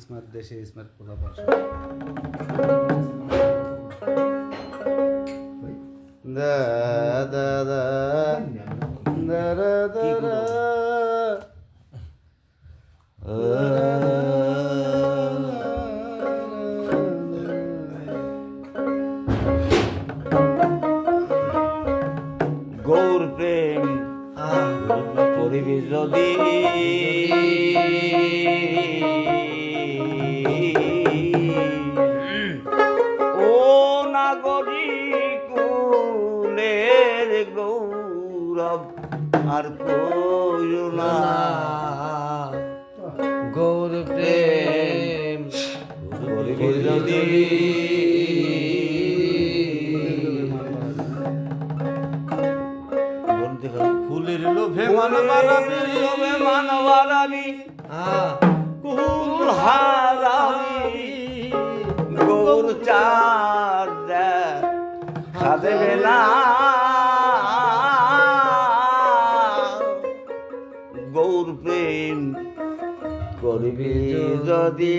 Smart দেশে smart কোথাও পাশে দা দা দা দা দা দা গৌর প্রেম করিবি যদি গৌরব আর করুণা গৌর প্রেম। ফুলের লোভে মানবারানি হ্যাঁ। গৌর চার দেবে না যদি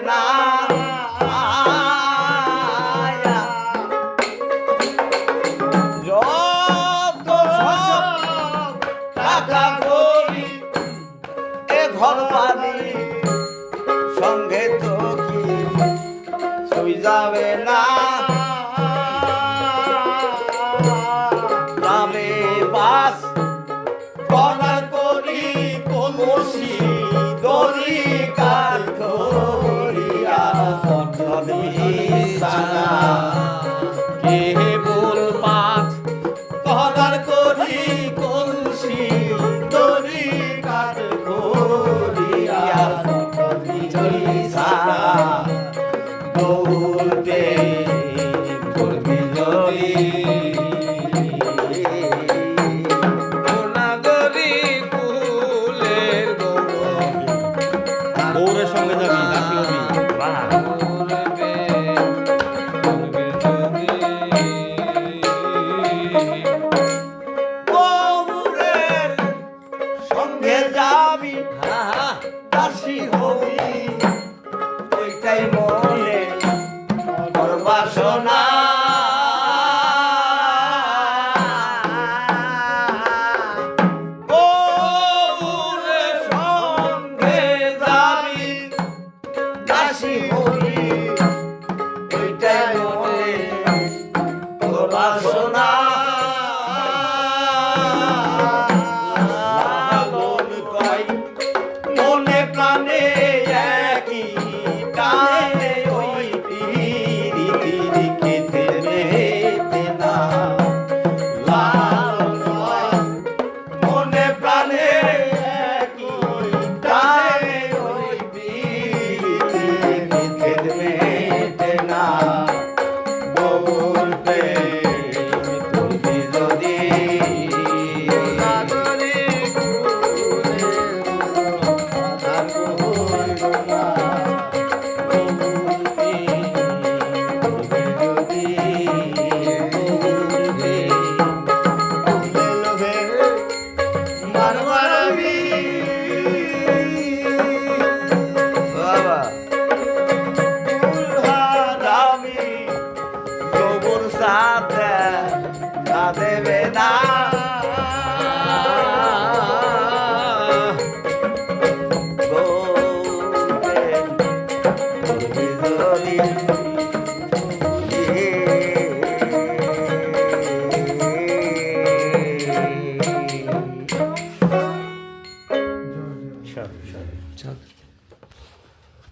না। গৌরের সঙ্গে যাবি দাসী হবি। राधे